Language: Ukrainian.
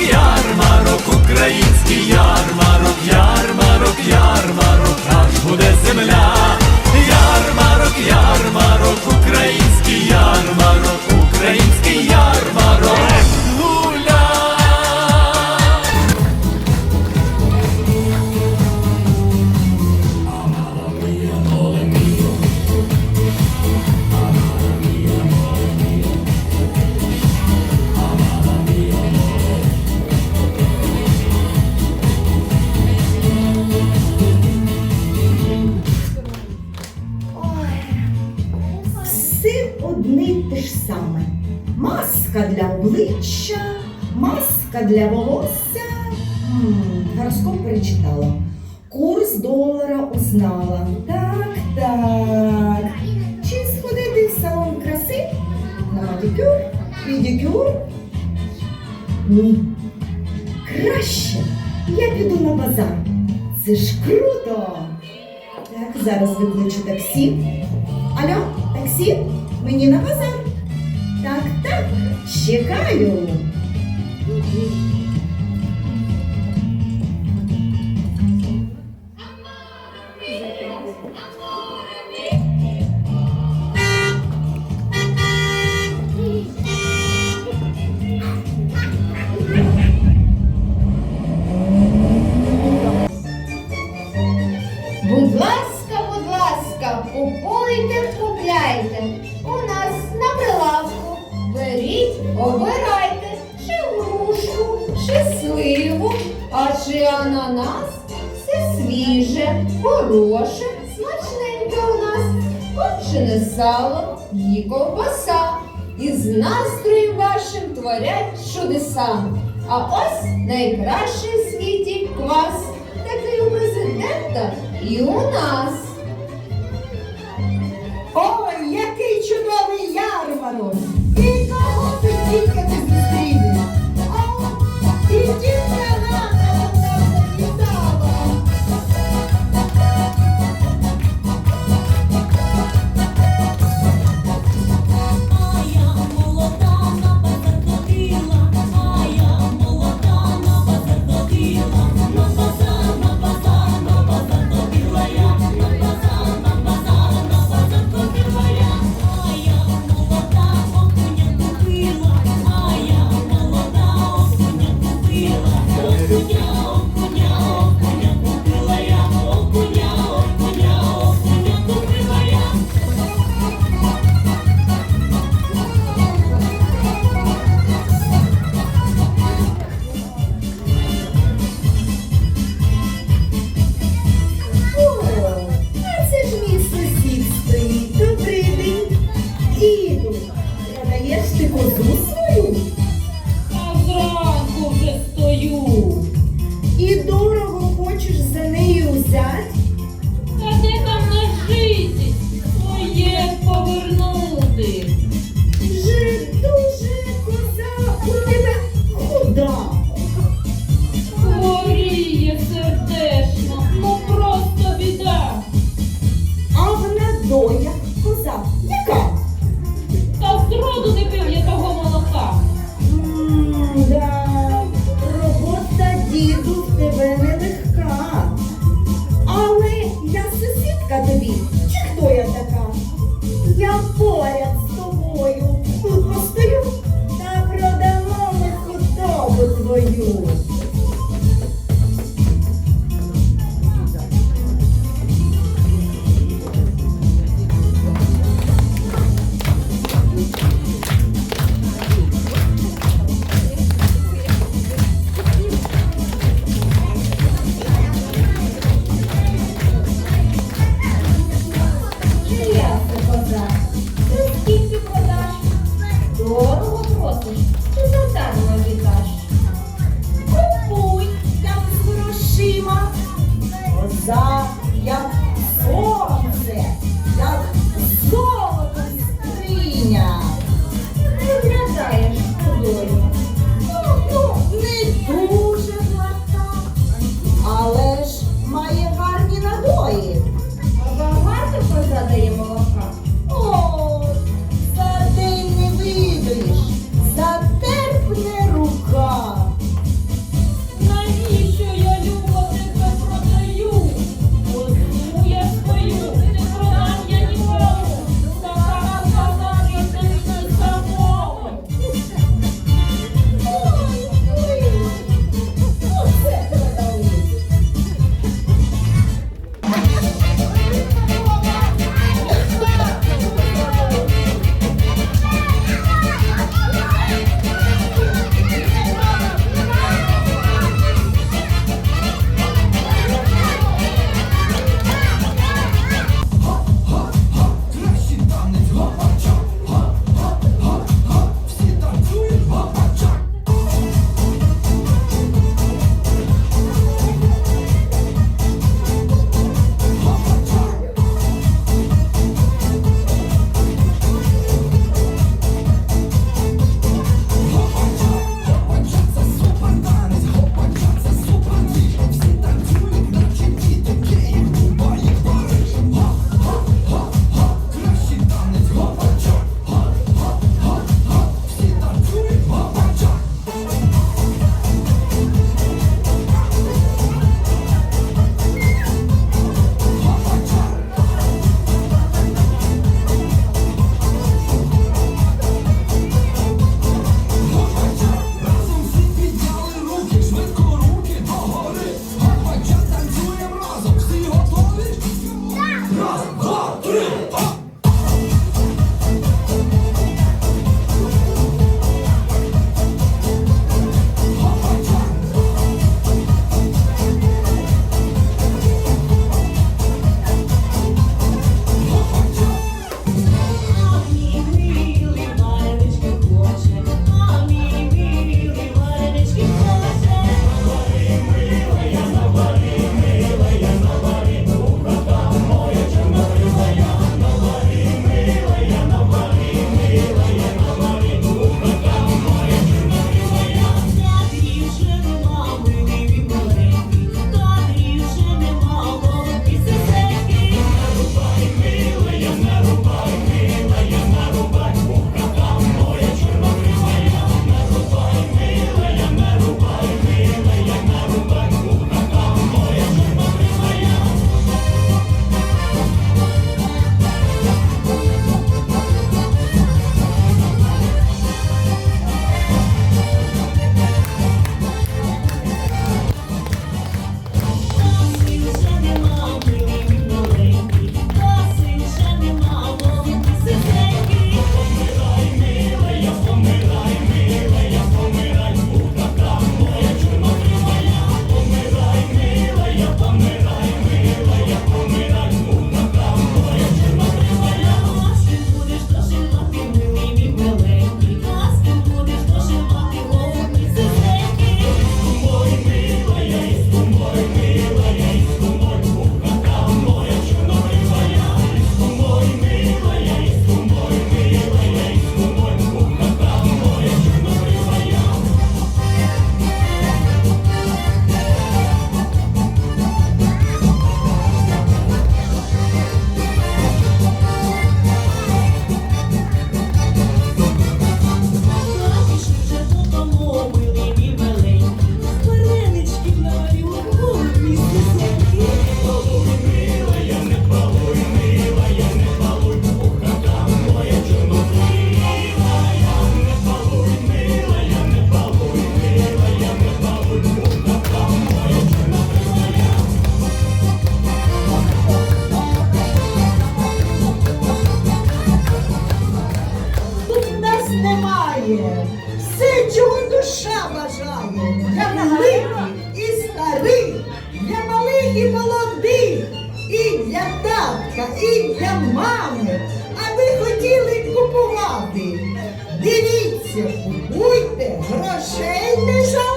ярмарок, ярмарок, український ярмарок, ярмарок, ярмарок, аж буде земля. Ярмарок, ярмарок, український ярмарок, одне те ж саме. Маска для обличчя, маска для волосся. М, Гороскоп перечитала. Курс долара узнала. Так, так. Чи сходити в салон краси? На манікюр, педикюр? Ні. Краще я піду на базар. Це ж круто. Так, зараз викличу таксі. Алло, таксі? Мені на базар. Так, так, чекаю. Чи ананас. Все свіже, хороше, смачненьке у нас. Копчене сало і ковбаса. І з настроєм вашим творять чудеса. А ось найкращий в світі квас. Такий у президента і у нас. Ой, який чудовий ярмарок! doida очима, за як сонце. І мами. А ви хотіли купувати. Дивіться, купуйте, грошей не жалкуйте.